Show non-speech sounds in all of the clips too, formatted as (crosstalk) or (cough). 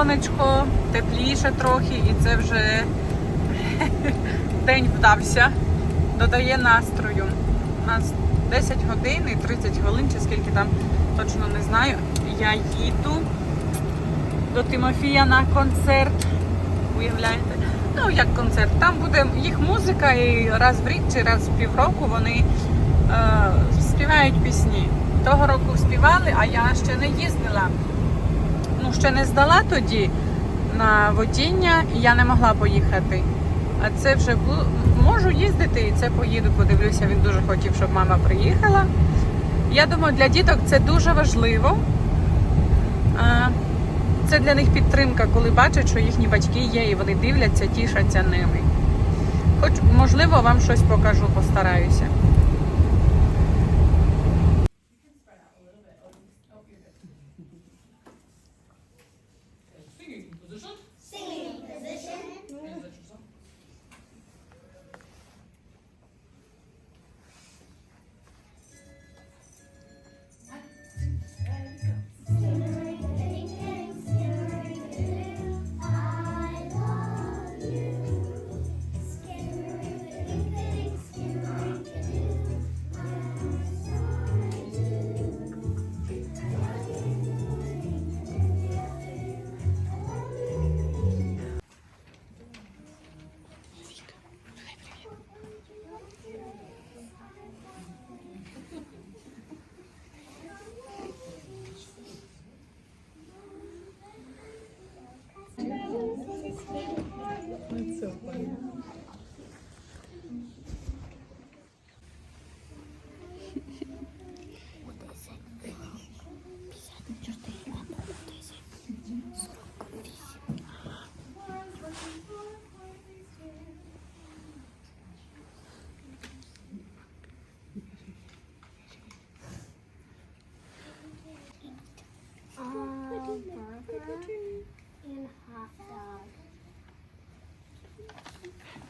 сонечко, тепліше трохи, і це вже (laughs) день вдався. Додає настрою. У нас 10 годин і 30 хвилин, чи скільки там точно не знаю. Я їду до Тимофія на концерт. Уявляєте? Ну, як концерт. Там буде їх музика, і раз в рік чи раз в півроку вони е, співають пісні. Того року співали, а я ще не їздила. Ще не здала тоді на водіння, і я не могла поїхати. А це вже можу їздити і це поїду, подивлюся. Він дуже хотів, щоб мама приїхала. Я думаю, для діток це дуже важливо. Це для них підтримка, коли бачать, що їхні батьки є, і вони дивляться, тішаться ними. Хоч, можливо, вам щось покажу, постараюся.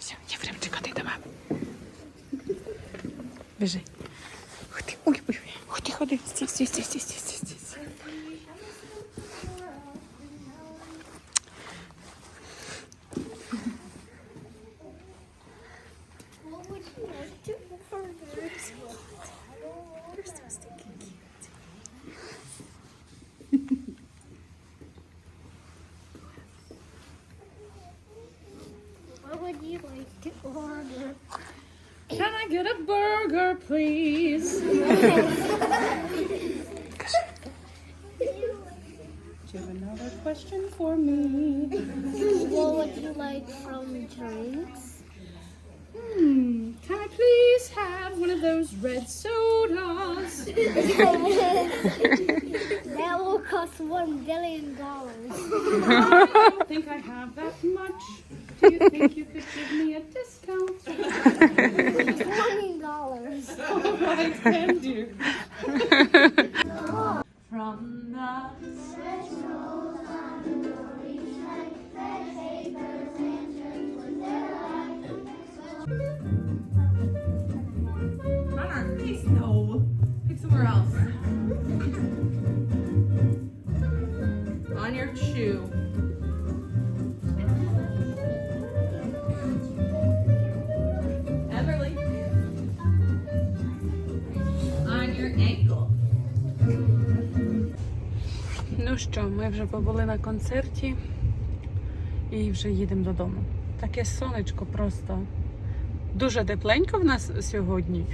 Все, Єфремчик, ходи давай. Біжи. Ходи, ой, ой. Ходи, ходи. Стій, стій, стій, стій. стій. Like to order? Can I get a burger, please? (laughs) Do you have another question for me? What would you like from drinks? Hmm, can I please have one of those red sodas? (laughs) that will cost one billion dollars. I don't think I have that much. Do you think you could give me a discount? (laughs) Twenty dollars. (laughs) All right, can do. (laughs) Ну що, ми вже побули на концерті і вже їдемо додому. Таке сонечко просто дуже тепленько в нас сьогодні.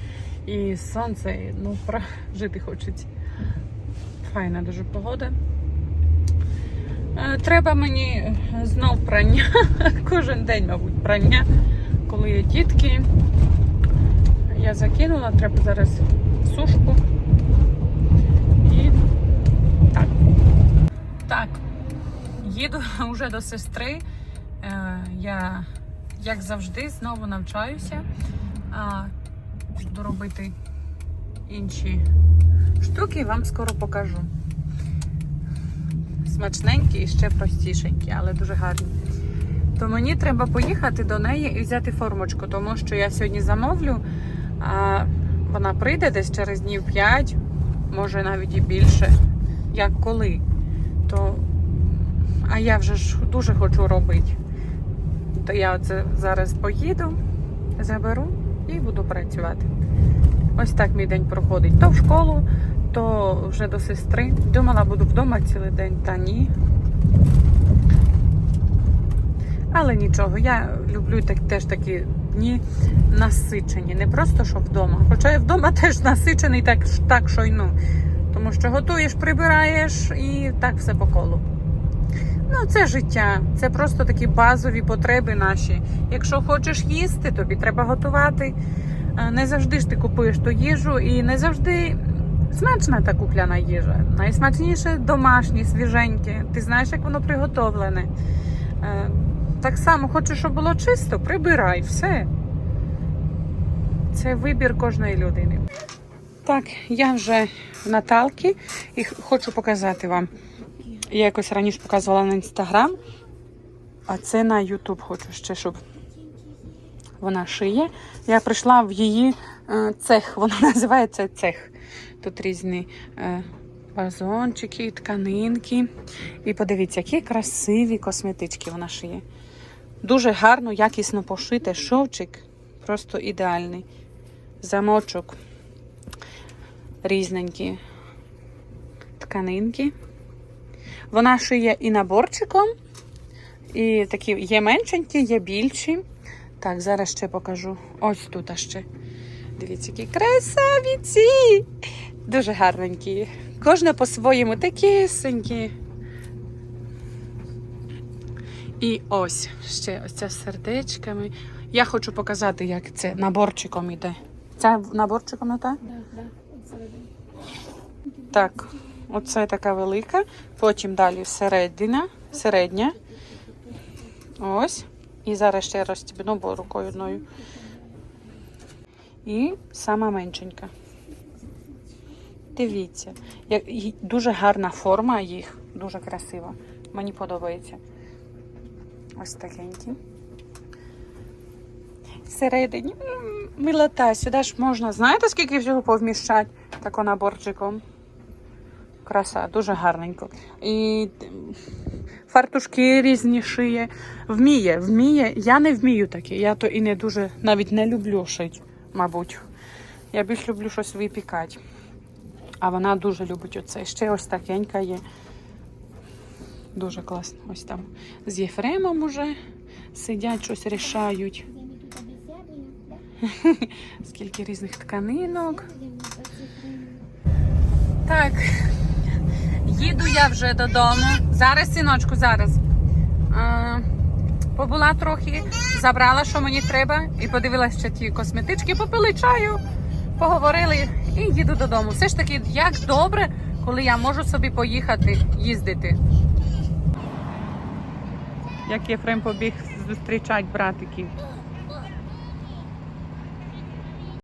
І сонце, ну, жити хочеться. Файна дуже погода. Е, Треба мені знов прання. (laughs) Кожен день, мабуть, прання. Коли є дітки. Я закинула, треба зараз сушку. І так. Так, їду (laughs) вже до сестри. Е, Я, як завжди, знову навчаюся. Буду інші штуки, вам скоро покажу. Смачненькі і ще простішенькі, але дуже гарні. То мені треба поїхати до неї і взяти формочку, тому що я сьогодні замовлю, а вона прийде десь через днів 5, може навіть і більше. Як коли. То А я вже ж дуже хочу робити. То я оце зараз поїду, заберу і буду працювати. Ось так мій день проходить. То в школу, то вже до сестри. Думала, буду вдома цілий день, та ні. Але нічого, я люблю так, теж такі дні насичені. Не просто що вдома. Хоча і вдома (laughs) теж насичений, так, так що й ну. Тому що готуєш, прибираєш і так все по колу. Ну, це життя, це просто такі базові потреби наші. Якщо хочеш їсти, тобі треба готувати. Е, Не завжди ж ти купуєш ту їжу, і не завжди смачна та купляна їжа. Найсмачніше домашнє, свіженьке. Ти знаєш, як воно приготовлене. Е, Так само хочеш, щоб було чисто, прибирай, все. Це вибір кожної людини. Так, я вже в Наталки і хочу показати вам. Я якось раніше показувала на інстаграм, а це на Ютуб хочу ще, щоб вона шиє. Я прийшла в її е, цех, вона (laughs) називається цех. Тут різні е, вазончики, тканинки. І подивіться, які красиві косметички вона шиє. Дуже гарно, якісно пошите шовчик, просто ідеальний. Замочок різненькі тканинки. Вона шиє і наборчиком, і такі є меншенькі, є більші. Так, зараз ще покажу. Ось тут ще. Дивіться, які красавіці! Дуже гарненькі. Кожна по-своєму такісенькі. І ось ще ось ця з сердечками. Я хочу показати, як це наборчиком іде. Це наборчиком не так? Да, да. Так, оце така велика. Потім далі середина, середня. Ось. І зараз ще розстібну, бо рукою одною. І сама меншенька. Дивіться, як дуже гарна форма їх, дуже красива. Мені подобається. Ось такенькі. Всередині милота. Сюди ж можна, знаєте, скільки всього повміщать тако наборчиком? Краса, дуже гарненько. І фартушки різні шиє. Вміє, вміє. Я не вмію таке. Я то і не дуже навіть не люблю шити, мабуть. Я більш люблю щось випікати. А вона дуже любить оце. Ще ось такенька є. Дуже класно. Ось там з Єфремом уже сидять, щось рішають. Йдемо тут обіцяли, да? (laughs) Скільки різних тканинок. Так, їду я вже додому. Зараз, синочку, зараз. А, побула трохи, забрала, що мені треба, і подивилася ще ті косметички, попили чаю, поговорили і їду додому. Все ж таки, як добре, коли я можу собі поїхати їздити. Як Єфрем побіг зустрічати братиків.